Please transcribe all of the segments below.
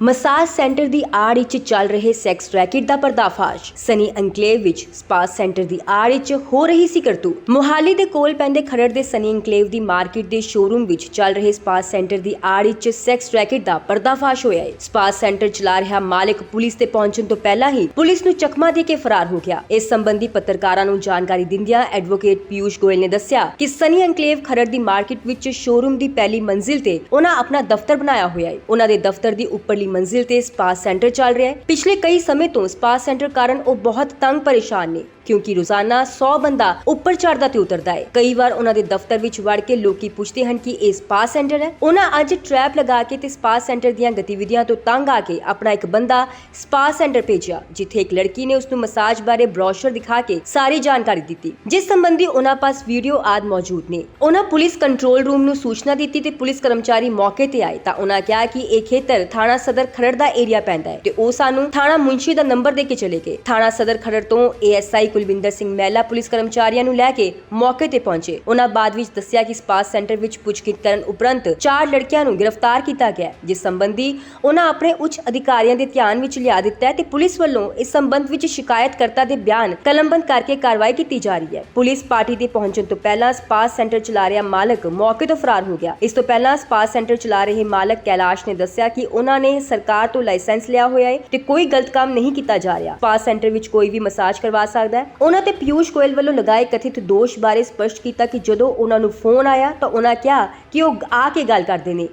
Massage centre ਦੀ ਆੜ ਵਿੱਚ ਚੱਲ ਰਹੇ ਸੈਕਸ ਰੈਕੇਟ ਦਾ ਪਰਦਾਫਾਸ਼। ਸਨੀ ਅੰਕਲੇਵ ਵਿੱਚ ਸਪਾ ਸੈਂਟਰ ਦੀ ਆੜ ਵਿੱਚ ਹੋ ਰਹੀ ਸੀ ਕਰਤੂਤ ਮੋਹਾਲੀ ਦੇ ਕੋਲ ਪੈਂਦੇ ਖਰੜ ਦੇ ਸਨੀ ਅੰਕਲੇਵ ਦੀ ਮਾਰਕੀਟ ਦੇ ਸ਼ੋਰੂਮ ਵਿੱਚ ਚੱਲ ਰਹੇ ਸਪਾ ਸੈਂਟਰ ਦੀ ਆੜ ਵਿੱਚ ਸੈਕਸ ਰੈਕੇਟ ਦਾ ਪਰਦਾਫਾਸ਼ ਹੋਇਆ ਹੈ। ਸਪਾ ਸੈਂਟਰ ਚਲਾ ਰਿਹਾ ਮਾਲਕ ਪੁਲਿਸ ਤੇ ਪਹੁੰਚਣ ਤੋਂ ਪਹਿਲਾਂ ਹੀ ਪੁਲਿਸ ਨੂੰ ਚਕਮਾ ਦੇ ਕੇ ਫਰਾਰ ਹੋ ਗਿਆ। ਇਸ ਸੰਬੰਧੀ ਪੱਤਰਕਾਰਾਂ ਨੂੰ ਜਾਣਕਾਰੀ ਦਿੰਦਿਆਂ ਐਡਵੋਕੇਟ ਪਿਊਸ਼ ਗੋਇਲ ਨੇ ਦੱਸਿਆ ਕਿ ਸਨੀ ਅੰਕਲੇਵ ਖਰੜ ਦੀ ਮਾਰਕੀਟ ਵਿੱਚ ਸ਼ੋਰੂਮ ਦੀ ਪਹਿਲੀ ਮੰਜ਼ਿਲ ਤੇ ਉਹਨਾਂ ਆਪਣਾ ਦਫ਼ਤਰ ਬਣਾਇਆ ਹੋਇਆ ਹੈ। ਉਹਨਾਂ ਦੇ ਦਫ਼ਤਰ ਦੀ ਉੱਪਰਲੀ ਮੰਜ਼ਿਲ ਤੇ ਸਪਾ ਸੈਂਟਰ ਚੱਲ ਰਿਹਾ ਹੈ। ਪਿਛਲੇ ਕਈ ਸਮੇਂ ਤੋਂ ਸਪਾ ਸੈਂਟਰ ਕਾਰਨ ਉਹ ਬਹੁਤ ਤੰਗ ਪਰੇਸ਼ਾਨ ਨੇ। ਕਿਉਂਕਿ ਰੋਜ਼ਾਨਾ 100 ਬੰਦਾ ਉੱਪਰ ਚੜਦਾ ਤੇ ਉਤਰਦਾ ਹੈ। ਕਈ ਵਾਰ ਉਹਨਾਂ ਦੇ ਦਫ਼ਤਰ ਵਿੱਚ ਵੜ ਕੇ ਲੋਕੀ ਪੁੱਛਦੇ ਹਨ ਕਿ ਇਹ ਸਪਾ ਸੈਂਟਰ ਹੈ। ਉਹਨਾਂ ਅੱਜ ਟਰੈਪ ਲਗਾ ਕੇ ਤੇ ਸਪਾ ਸੈਂਟਰ ਦੀਆਂ ਗਤੀਵਿਧੀਆਂ ਤੋਂ ਤੰਗ ਆ ਕੇ ਆਪਣਾ ਇੱਕ ਬੰਦਾ ਸਪਾ ਸੈਂਟਰ ਭੇਜਿਆ, ਜਿੱਥੇ ਇੱਕ ਲੜਕੀ ਨੇ ਉਸ ਨੂੰ ਮਸਾਜ ਬਾਰੇ ਬ੍ਰੋਸ਼ਰ ਦਿਖਾ ਕੇ ਸਾਰੀ ਜਾਣਕਾਰੀ ਦਿੱਤੀ। ਜਿਸ ਸੰਬੰਧੀ ਉਹਨਾਂ ਪਾਸ ਵੀਡੀਓ ਆਦ ਮੌਜੂਦ ਨੇ। ਉਹਨਾਂ ਪੁਲਿਸ ਕੰਟਰੋਲ ਰੂਮ ਨੂੰ ਸੂਚਨਾ ਦਿੱਤੀ ਤੇ ਪੁਲਿਸ ਕਰਮਚਾਰੀ ਮੌਕੇ ਤੇ ਆਏ ਤਾਂ ਉਹਨਾਂ ਕਿਹਾ ਕਿ ਇਹ ਖੇਤਰ ਥਾਣਾ ਸਦਰ ਖਰੜ ਦਾ ਏਰੀਆ ਪੈਂਦਾ ਹੈ ਤੇ ਉਹ ਸਾਨੂੰ ਥਾਣਾ ਮੁੰਸ਼ੀ ਦਾ ਨੰਬਰ ਦੇ ਕੇ ਚਲੇ ਗਏ। ਥਾਣਾ ਸਦਰ ਖਰੜ ਤੋਂ ਏਐਸਆਈ ਕੁਲਵਿੰਦਰ ਸਿੰਘ ਮਹਿਲਾ ਪੁਲਿਸ ਕਰਮਚਾਰੀਆਂ ਨੂੰ ਲੈ ਕੇ ਮੌਕੇ ਤੇ ਪਹੁੰਚੇ। ਉਹਨਾਂ ਬਾਅਦ ਵਿੱਚ ਦੱਸਿਆ ਕਿ ਸਪਾ ਸੈਂਟਰ ਵਿੱਚ ਪੁੱਛਗਿੱਛ ਕਰਨ ਉਪਰੰਤ ਚਾਰ ਲੜਕੀਆਂ ਨੂੰ ਗ੍ਰਿਫਤਾਰ ਕੀਤਾ ਗਿਆ ਜਿਸ ਸੰਬੰਧੀ ਉਹਨਾਂ ਆਪਣੇ ਉੱਚ ਅਧਿਕਾਰੀਆਂ ਦੇ ਧਿਆਨ ਵਿੱਚ ਲਿਆ ਦਿੱਤਾ ਹੈ ਤੇ ਪੁਲਿਸ ਵੱਲੋਂ ਇਸ ਸੰਬੰਧ ਵਿੱਚ ਸ਼ਿਕਾਇਤਕਰਤਾ ਦੇ ਬਿਆਨ ਕਲਮਬੰਦ ਕਰਕੇ ਕਾਰਵਾਈ ਕੀਤੀ ਜਾ ਰਹੀ ਹੈ। ਪੁਲਿਸ ਪਾਰਟੀ ਦੇ ਪਹੁੰਚਣ ਤੋਂ ਪਹਿਲਾਂ ਸਪਾ ਸੈਂਟਰ ਚਲਾ ਰਿਹਾ ਮਾਲਕ ਮੌਕੇ ਤੋਂ ਫਰਾਰ ਹੋ ਗਿਆ। ਇਸ ਤੋਂ ਪਹਿਲਾਂ ਸਪਾ ਸੈਂਟਰ ਚਲਾ ਰਹੇ ਮਾਲਕ ਕੈਲਾਸ਼ ਨੇ ਦੱਸਿਆ ਕਿ ਉਹਨਾਂ ਨੇ ਸਰਕਾਰ ਤੋਂ ਲਾਇਸੈਂਸ ਲਿਆ ਹੋਇਆ ਹੈ ਤੇ ਕੋਈ ਗਲਤ ਕੰਮ ਨਹੀਂ ਕੀਤਾ ਜਾ ਰਿਹਾ। ਸਪਾ ਸੈਂਟਰ ਵਿੱਚ ਕੋਈ ਵੀ ਮਸਾਜ ਕਰਵਾ ਸਕਦਾ ਹੈ। ਉਹਨਾਂ ਤੇ ਪਿਊਸ਼ ਗੋਇਲ ਵੱਲੋਂ ਲਗਾਏ ਕਥਿਤ ਦੋਸ਼ ਬਾਰੇ ਸਪਸ਼ਟ ਕੀਤਾ ਕਿ ਜਦੋਂ ਉਹਨਾਂ ਨੂੰ ਫੋਨ ਆਇਆ ਤਾਂ ਉਹਨਾਂ ਕਿਹਾ ਕਿ ਉਹ ਆ ਕੇ ਗੱਲ ਕਰਦੇ ਨੇ।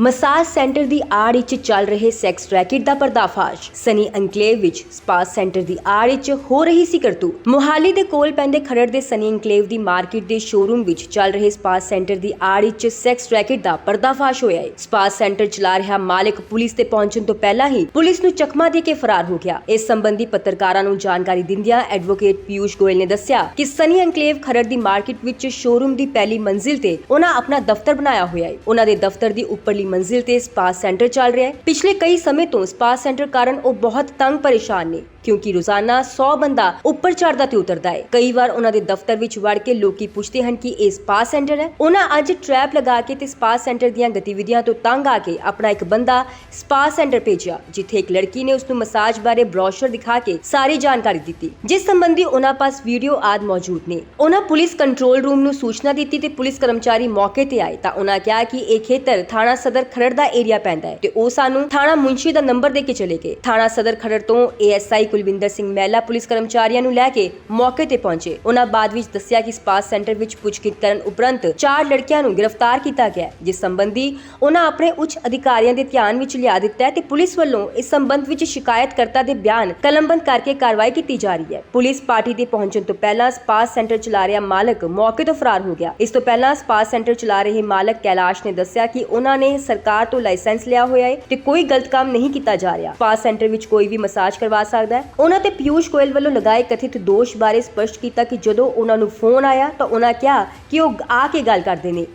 ਮਸਾਜ ਸੈਂਟਰ ਦੀ ਆੜ ਵਿੱਚ ਚੱਲ ਰਹੇ ਸੈਕਸ ਰੈਕੇਟ ਦਾ ਪਰਦਾਫਾਸ਼। ਸਨੀ ਐਨਕਲੇਵ ਵਿੱਚ ਸਪਾ ਸੈਂਟਰ ਦੀ ਆੜ ਵਿੱਚ ਹੋ ਰਹੀ ਸੀ ਕਰਤੂਤ ਮੋਹਾਲੀ ਦੇ ਕੋਲ ਪੈਂਦੇ ਖਰੜ ਦੇ ਸਨੀ ਐਨਕਲੇਵ ਦੀ ਮਾਰਕੀਟ ਦੇ ਸ਼ੋਰੂਮ ਵਿੱਚ ਚੱਲ ਰਹੇ ਸਪਾ ਸੈਂਟਰ ਦੀ ਆੜ ਵਿੱਚ ਸੈਕਸ ਰੈਕੇਟ ਦਾ ਪਰਦਾਫਾਸ਼ ਹੋਇਆ ਹੈ। ਸਪਾ ਸੈਂਟਰ ਚਲਾ ਰਿਹਾ ਮਾਲਕ ਪੁਲਿਸ ਤੇ ਪਹੁੰਚਣ ਤੋਂ ਪਹਿਲਾਂ ਹੀ ਪੁਲਿਸ ਨੂੰ ਚਕਮਾ ਦੇ ਕੇ ਫਰਾਰ ਹੋ ਗਿਆ। ਇਸ ਸੰਬੰਧੀ ਪੱਤਰਕਾਰਾਂ ਨੂੰ ਜਾਣਕਾਰੀ ਦਿੰਦਿਆਂ ਐਡਵੋਕੇਟ ਪਿਊਸ਼ ਗੋਇਲ ਨੇ ਦੱਸਿਆ ਕਿ ਸਨੀ ਐਨਕਲੇਵ ਖਰੜ ਦੀ ਮਾਰਕੀਟ ਵਿੱਚ ਸ਼ੋਰੂਮ ਦੀ ਪਹਿਲੀ ਮੰਜ਼ਿਲ ਤੇ ਉਹਨਾਂ ਆਪਣਾ ਦਫ਼ਤਰ ਬਣਾਇਆ ਹੋਇਆ ਹੈ। ਉਹਨਾਂ ਦੇ ਦਫ਼ਤਰ ਦੀ ਉੱਪਰਲੀ ਮੰਜ਼ਿਲ ਤੇ ਸਪਾ ਸੈਂਟਰ ਚੱਲ ਰਿਹਾ ਹੈ। ਪਿਛਲੇ ਕਈ ਸਮੇਂ ਤੋਂ ਸਪਾ ਸੈਂਟਰ ਕਾਰਨ ਉਹ ਬਹੁਤ ਤੰਗ ਪਰੇਸ਼ਾਨ ਨੇ। ਕਿਉਂਕਿ ਰੋਜ਼ਾਨਾ 100 ਬੰਦਾ ਉੱਪਰ ਚੜਦਾ ਤੇ ਉਤਰਦਾ ਹੈ। ਕਈ ਵਾਰ ਉਹਨਾਂ ਦੇ ਦਫ਼ਤਰ ਵਿੱਚ ਵੜ ਕੇ ਲੋਕੀ ਪੁੱਛਦੇ ਹਨ ਕਿ ਇਹ ਸਪਾ ਸੈਂਟਰ ਹੈ। ਉਹਨਾਂ ਅੱਜ ਟਰੈਪ ਲਗਾ ਕੇ ਤੇ ਸਪਾ ਸੈਂਟਰ ਦੀਆਂ ਗਤੀਵਿਧੀਆਂ ਤੋਂ ਤੰਗ ਆ ਕੇ ਆਪਣਾ ਇੱਕ ਬੰਦਾ ਸਪਾ ਸੈਂਟਰ ਭੇਜਿਆ, ਜਿੱਥੇ ਇੱਕ ਲੜਕੀ ਨੇ ਉਸ ਨੂੰ ਮਸਾਜ ਬਾਰੇ ਬ੍ਰੋਸ਼ਰ ਦਿਖਾ ਕੇ ਸਾਰੀ ਜਾਣਕਾਰੀ ਦਿੱਤੀ। ਜਿਸ ਸੰਬੰਧੀ ਉਹਨਾਂ ਪਾਸ ਵੀਡੀਓ ਆਦ ਮੌਜੂਦ ਨੇ। ਉਹਨਾਂ ਪੁਲਿਸ ਕੰਟਰੋਲ ਰੂਮ ਨੂੰ ਸੂਚਨਾ ਦਿੱਤੀ ਤੇ ਪੁਲਿਸ ਕਰਮਚਾਰੀ ਮੌਕੇ ਤੇ ਆਏ ਤਾਂ ਉਹਨਾਂ ਕਿਹਾ ਕਿ ਇਹ ਖੇਤਰ ਥਾਣਾ ਸਦਰ ਖਰੜ ਦਾ ਏਰੀਆ ਪੈਂਦਾ ਹੈ ਤੇ ਉਹ ਸਾਨੂੰ ਥਾਣਾ ਮੁੰਸ਼ੀ ਦਾ ਨੰਬਰ ਦੇ ਕੇ ਚਲੇ ਗਏ। ਥਾਣਾ ਸਦਰ ਖਰੜ ਤੋਂ ਏਐਸਆਈ ਕੁਲਵਿੰਦਰ ਸਿੰਘ ਮਹਿਲਾ ਪੁਲਿਸ ਕਰਮਚਾਰੀਆਂ ਨੂੰ ਲੈ ਕੇ ਮੌਕੇ ਤੇ ਪਹੁੰਚੇ। ਉਹਨਾਂ ਬਾਅਦ ਵਿੱਚ ਦੱਸਿਆ ਕਿ ਸਪਾ ਸੈਂਟਰ ਵਿੱਚ ਪੁੱਛਗਿੱਛ ਕਰਨ ਉਪਰੰਤ ਚਾਰ ਲੜਕੀਆਂ ਨੂੰ ਗ੍ਰਿਫਤਾਰ ਕੀਤਾ ਗਿਆ ਜਿਸ ਸੰਬੰਧੀ ਉਹਨਾਂ ਆਪਣੇ ਉੱਚ ਅਧਿਕਾਰੀਆਂ ਦੇ ਧਿਆਨ ਵਿੱਚ ਲਿਆ ਦਿੱਤਾ ਹੈ ਤੇ ਪੁਲਿਸ ਵੱਲੋਂ ਇਸ ਸੰਬੰਧ ਵਿੱਚ ਸ਼ਿਕਾਇਤਕਰਤਾ ਦੇ ਬਿਆਨ ਕਲਮਬੰਦ ਕਰਕੇ ਕਾਰਵਾਈ ਕੀਤੀ ਜਾ ਰਹੀ ਹੈ। ਪੁਲਿਸ ਪਾਰਟੀ ਦੇ ਪਹੁੰਚਣ ਤੋਂ ਪਹਿਲਾਂ ਸਪਾ ਸੈਂਟਰ ਚਲਾ ਰਿਹਾ ਮਾਲਕ ਮੌਕੇ ਤੋਂ ਫਰਾਰ ਹੋ ਗਿਆ। ਇਸ ਤੋਂ ਪਹਿਲਾਂ ਸਪਾ ਸੈਂਟਰ ਚਲਾ ਰਹੇ ਮਾਲਕ ਕੈਲਾਸ਼ ਨੇ ਦੱਸਿਆ ਕਿ ਉਹਨਾਂ ਨੇ ਸਰਕਾਰ ਤੋਂ ਲਾਇਸੈਂਸ ਲਿਆ ਹੋਇਆ ਹੈ ਤੇ ਕੋਈ ਗਲਤ ਕੰਮ ਨਹੀਂ ਕੀਤਾ ਜਾ ਰਿਹਾ। ਸਪਾ ਸੈਂਟਰ ਵਿੱਚ ਕੋਈ ਵੀ ਮਸਾਜ ਕਰਵਾ ਸਕਦਾ ਹੈ। ਉਹਨਾਂ ਤੇ ਪਿਊਸ਼ ਗੋਇਲ ਵੱਲੋਂ ਲਗਾਏ ਕਥਿਤ ਦੋਸ਼ ਬਾਰੇ ਸਪਸ਼ਟ ਕੀਤਾ ਕਿ ਜਦੋਂ ਉਹਨਾਂ ਨੂੰ ਫੋਨ ਆਇਆ ਤਾਂ ਉਹਨਾਂ ਕਿਹਾ ਕਿ ਉਹ ਆ ਕੇ ਗੱਲ ਕਰਦੇ ਨੇ।